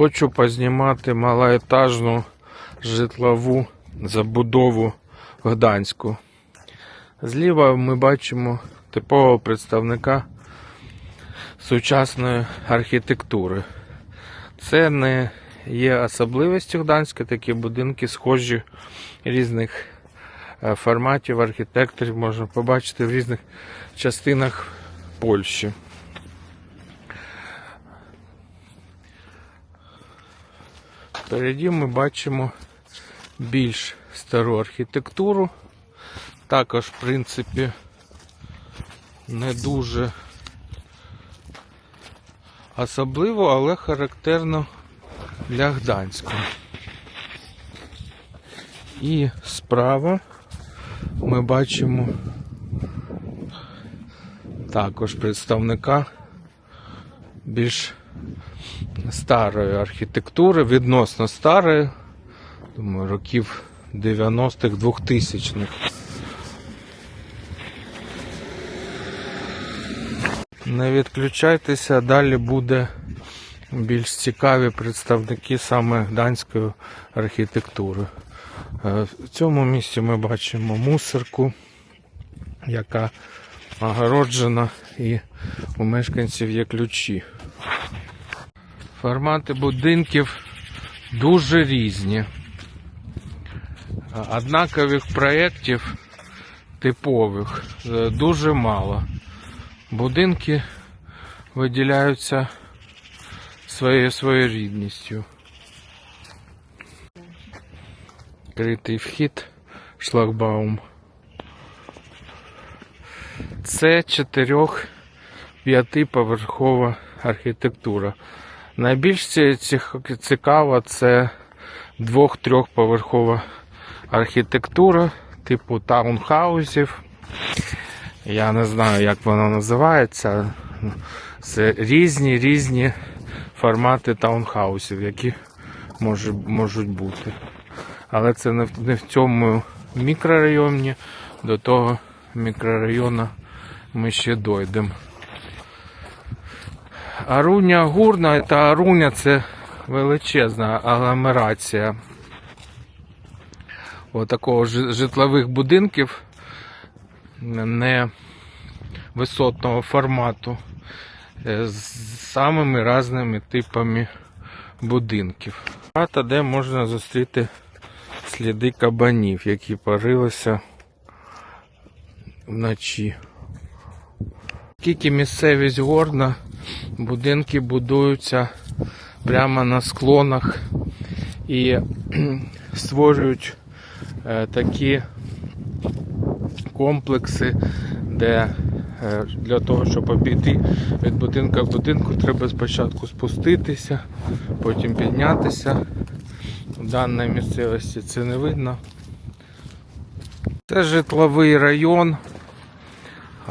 Хочу познімати малоетажну житлову забудову в Гданську. Зліва ми бачимо типового представника сучасної архітектури. Це не є особливістю Гданська, такі будинки схожі різних е, форматів архітекторів можна побачити в різних частинах Польщі. Впереді ми бачимо більш стару архітектуру. Також, в принципі, не дуже особливо, але характерно для Гданська. І справа ми бачимо також представника більш старої архітектури, відносно старої, думаю, років 90-х, 2000-х. Не відключайтеся, далі буде більш цікаві представники саме гданської архітектури. Е, В цьому місці ми бачимо мусорку, яка огороджена і у мешканців є ключі. Формати будинків дуже різні. Однакових проєктів типових е, дуже мало. Будинки виділяються своєю своєрідністю. Критий вхід, шлагбаум. Це чотирьох п'ятиповерхова архітектура. Найбільш цікава це двох-трьохповерхова архітектура, типу таунхаусів. Я не знаю, як воно називається. Це різні різні формати таунхаусів, які можуть бути. Але це не в цьому мікрорайоні. До того мікрорайону ми ще дойдемо. Аруня Гурна та Аруня це величезна агломерація отакого житлових будинків не висотного формату е, з самими різними типами будинків. Хата, де можна зустріти сліди кабанів, які парилися вночі. Скільки місцевість горна, будинки будуються прямо на склонах і створюють е, такі комплекси, де е, для того, щоб обійти від будинка в будинку, треба спочатку спуститися, потім піднятися. В даній місцевості це не видно. Це житловий район,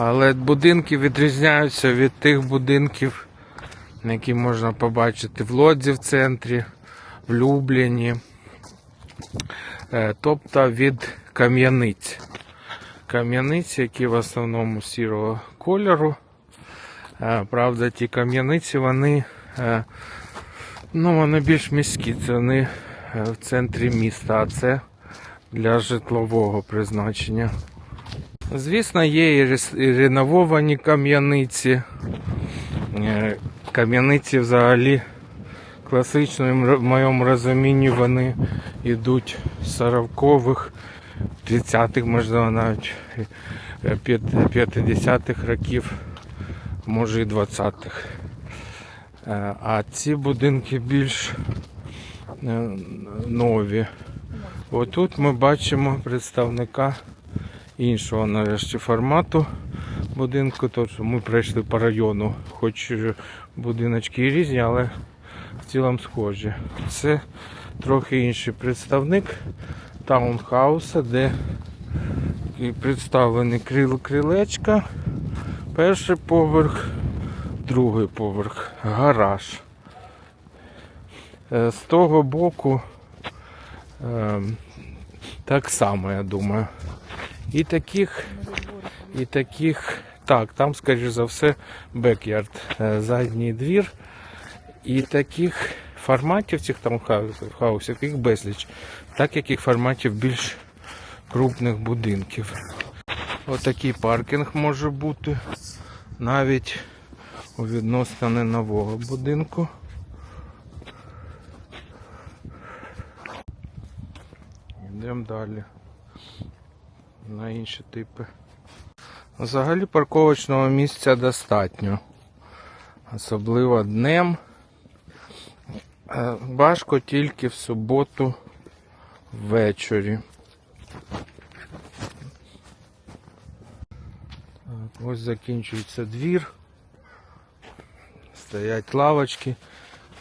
але будинки відрізняються від тих будинків, які можна побачити в Лодзі в центрі, в Любліні, Е, тобто від кам'яниць. Кам'яниці, які в основному сірого кольору. Е, Правда, ті кам'яниці, вони, е, ну, вони більш міські, це вони в центрі міста, а це для житлового призначення. Звісно, є і ренововані кам'яниці. Е, Кам'яниці взагалі в моєму розумінні вони йдуть з 40-х, 30-х, можливо, навіть е, 50-х років, може і 20-х. Е, А ці будинки більш е, нові. Отут ми бачимо представника іншого нарешті формату будинку. Тобто ми пройшли по району, хоч е, будиночки різні, але в цілому схожі. Це трохи інший представник таунхауса, де представлені крил крилечка, перший поверх, другий поверх, гараж. Е, З того боку е, так само, я думаю. І таких, і таких, так, там, скоріш за все, бекярд, е, задній двір. І таких форматів цих таунхаусів, їх безліч, так як і форматів більш крупних будинків. Отакий паркінг може бути навіть у відносно не нового будинку. Йдемо далі на інші типи. Взагалі парковочного місця достатньо. Особливо днем. Е, Важко тільки в суботу ввечері. Так, ось закінчується двір. Стоять лавочки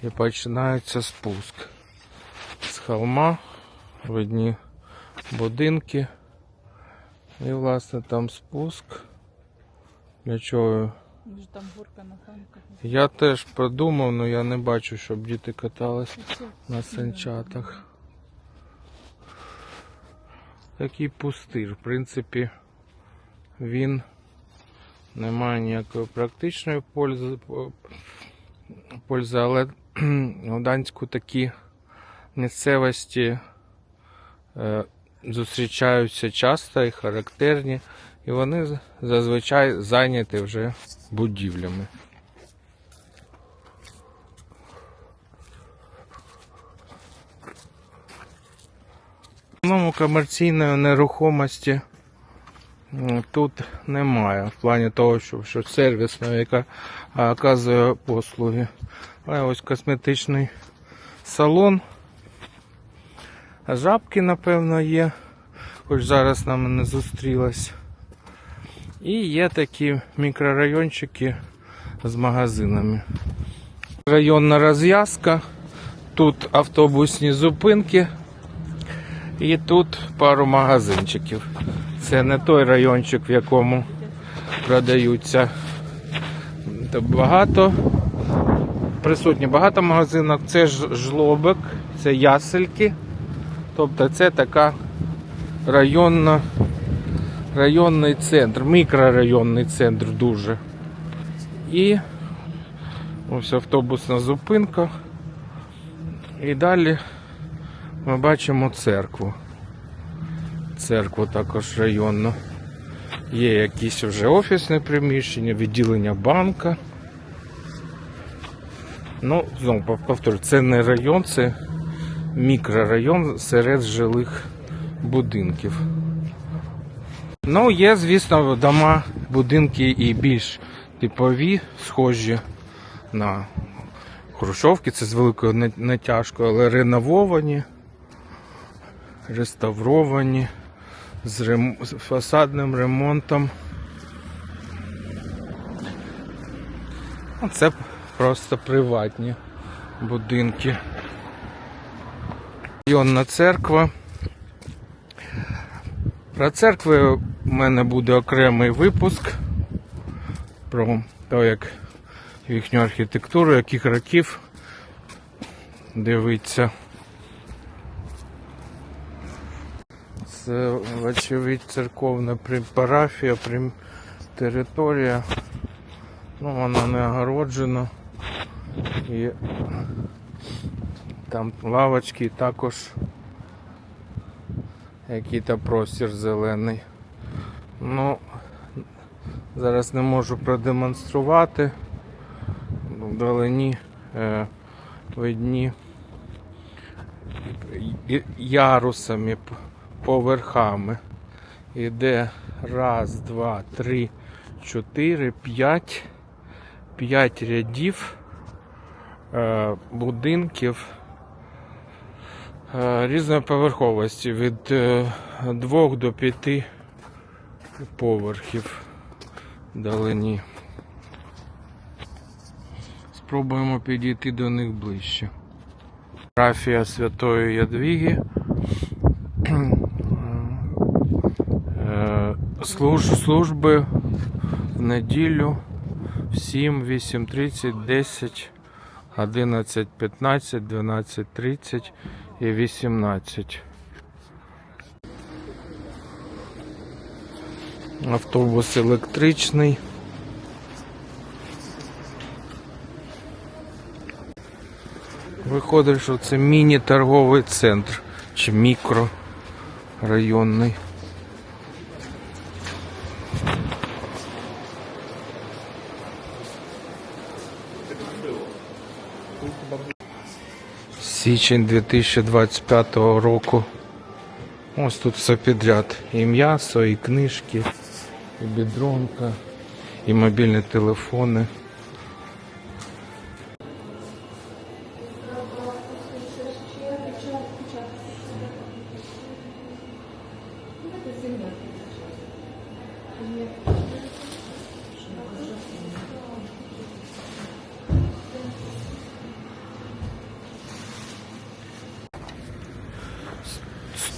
і починається спуск. З холма видні будинки. І власне там спуск. Для чого? Там горка на танках. Я теж подумав, але я не бачу, щоб діти катались на санчатах. Такий пустир. В принципі, він не має ніякої практичної пользи, пользи але в Данську такі місцевості е, зустрічаються часто і характерні, і вони зазвичай зайняті вже будівлями. Основному комерційної нерухомості тут немає. В плані того, що, що сервісна, яка оказує послуги. А ось косметичний салон. Жабки, напевно, є, хоч зараз нам не зустрілась. І є такі мікрорайончики з магазинами. Районна розв'язка. Тут автобусні зупинки. І тут пару магазинчиків. Це не той райончик, в якому продаються багато. Присутні багато магазинок. Це ж жлобик, це ясельки. Тобто це така районна, районний центр, мікрорайонний центр дуже. І ось автобусна зупинка. І далі ми бачимо церкву. Церкву також районну. Є якісь вже офісні приміщення, відділення банка. Ну, знову пов- повторю, це не район, це мікрорайон серед жилих будинків. Ну, є, звісно, дома, будинки і більш типові, схожі на хрущовки, це з великою на- натяжкою, але ренововані, реставровані, з, рем... з фасадним ремонтом. Ну, Це просто приватні будинки. Районна церква. Про церкви у мене буде окремий випуск про те, як їхню архітектуру, яких років дивиться. Це, вочевидь, церковна парафія, територія. Ну, вона не огороджена. І там лавочки також який-то простір зелений. Ну, зараз не можу продемонструвати. Вдалині е, видні ярусами, поверхами. Іде раз, два, три, чотири, п'ять. П'ять рядів е, будинків різної поверховості від е, двох до п'яти поверхів вдалині. Спробуємо підійти до них ближче. Графія Святої Ядвіги. Е, служ- Служби в неділю в 7, 8.30, 10, 11, 15, 12, 30 і 18. Автобус електричний. Виходить, що це міні-торговий центр чи мікрорайонний. Січень 2025 року. Ось тут все підряд. І м'ясо, і книжки, і бідронка, і мобільні телефони.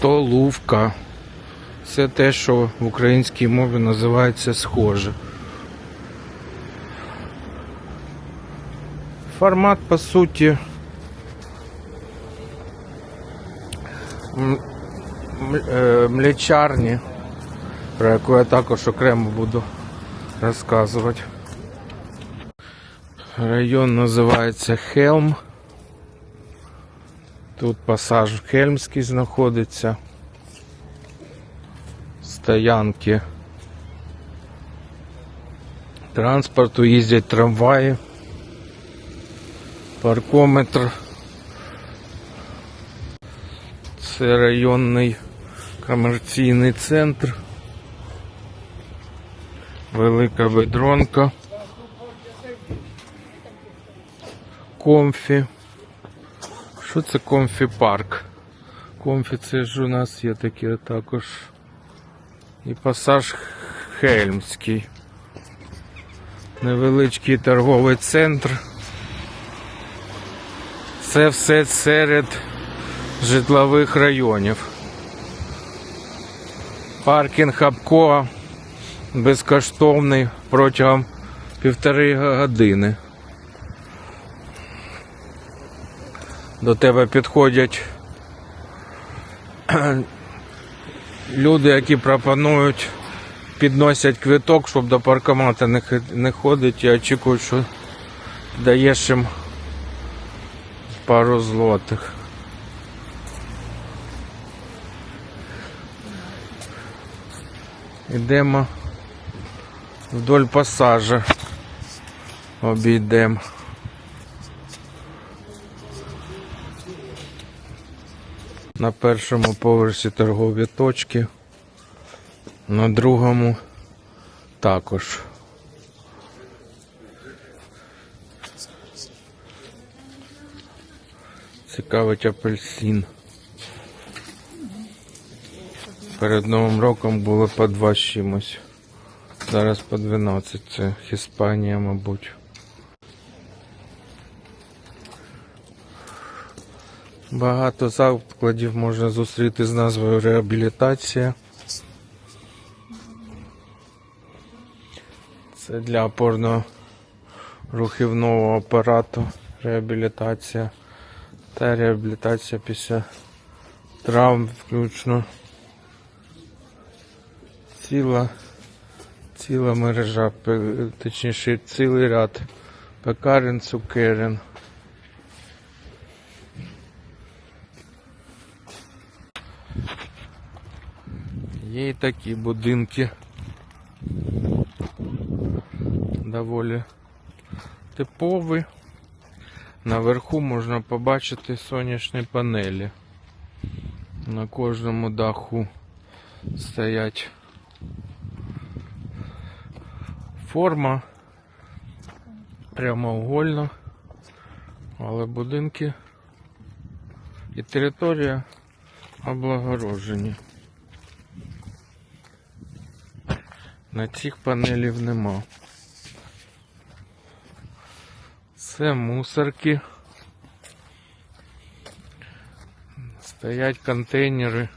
Столовка. Це те, що в українській мові називається схоже. Формат, по суті, е, млячарні, про яку я також окремо буду розказувати. Район називається Хелм. Тут пасаж Хельмський знаходиться. Стоянки. Транспорту їздять трамваї. Паркометр. Це районний комерційний центр. Велика бедронка. Комфі. Що це комфі парк? Комфі це ж у нас є таке також. І пасаж Хельмський. Невеличкий торговий центр. Це все серед житлових районів. Паркінг Апко безкоштовний протягом півтори години. До тебе підходять люди, які пропонують, підносять квиток, щоб до паркомата не, ходить і очікують, що даєш їм пару злотих. Ідемо вдоль пасажа. Обійдемо. На першому поверсі торгові точки, на другому також. Цікавить апельсин. Перед Новим роком було по два з чимось. Зараз по 12. Це Іспанія, мабуть. Багато закладів можна зустріти з назвою реабілітація. Це для опорно-рухівного апарату реабілітація та реабілітація після травм включно. Ціла, ціла мережа, точніше цілий ряд пекарень, цукерень. Є і такі будинки. Доволі типові. Наверху можна побачити сонячні панелі. На кожному даху стоять форма прямоугольна, але будинки і територія облагороджені. На цих панелів нема. Це мусорки. Стоять контейнери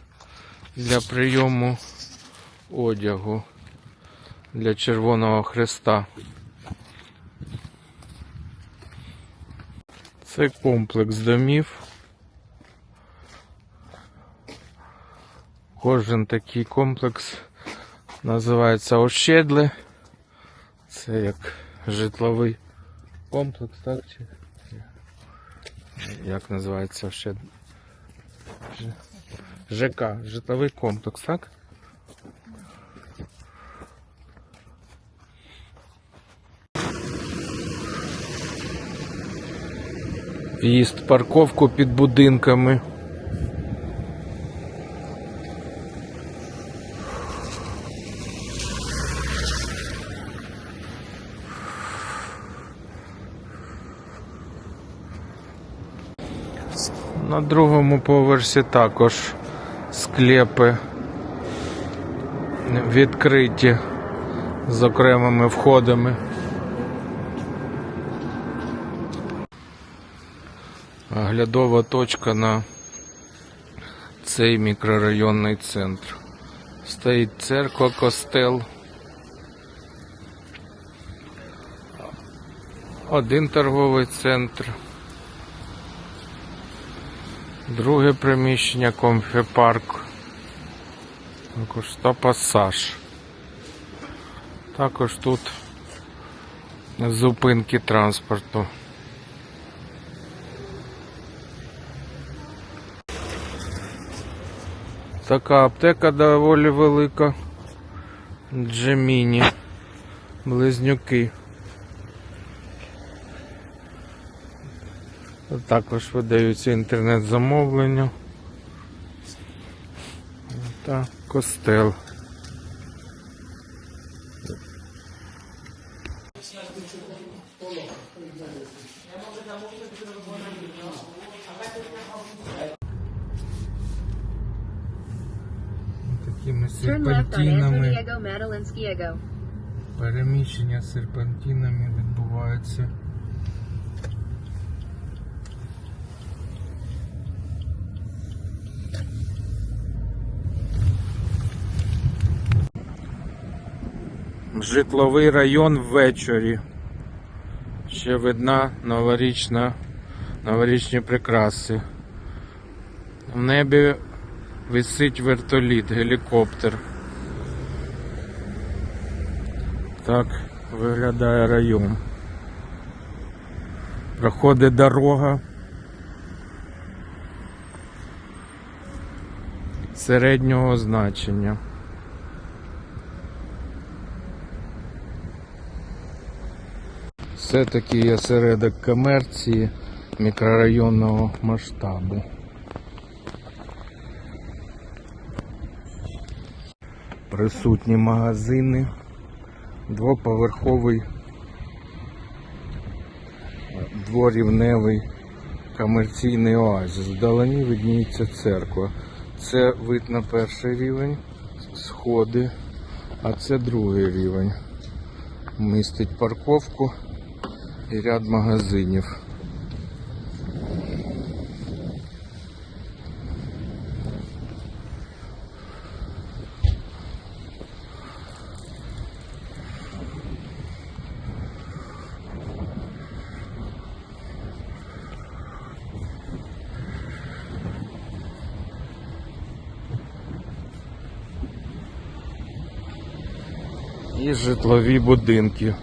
для прийому одягу для Червоного Хреста. Це комплекс домів. Кожен такий комплекс називається Ощедли. Це як житловий комплекс, так? Чи Як називається ще? ЖК, житловий комплекс, так? В'їзд парковку під будинками. На другому поверсі також склепи відкриті з окремими входами. Оглядова точка на цей мікрорайонний центр. Стоїть церква, костел. Один торговий центр. Друге приміщення комфі-парк. Також та пасаж. Також тут зупинки транспорту. Така аптека доволі велика. Джеміні. Близнюки. Також видаються інтернет-замовлення. Та костел. Такими серпантинами. Переміщення серпантинами відбувається. Житловий район ввечері. Ще видна новорічна, новорічні прикраси. В небі висить вертоліт, гелікоптер. Так виглядає район. Проходить дорога. Середнього значення. Все-таки є середок комерції мікрорайонного масштабу. Присутні магазини двоповерховий дворівневий комерційний оазис. Вдалині видніється церква. Це вид на перший рівень, сходи, а це другий рівень. Містить парковку і ряд магазинів. І житлові будинки.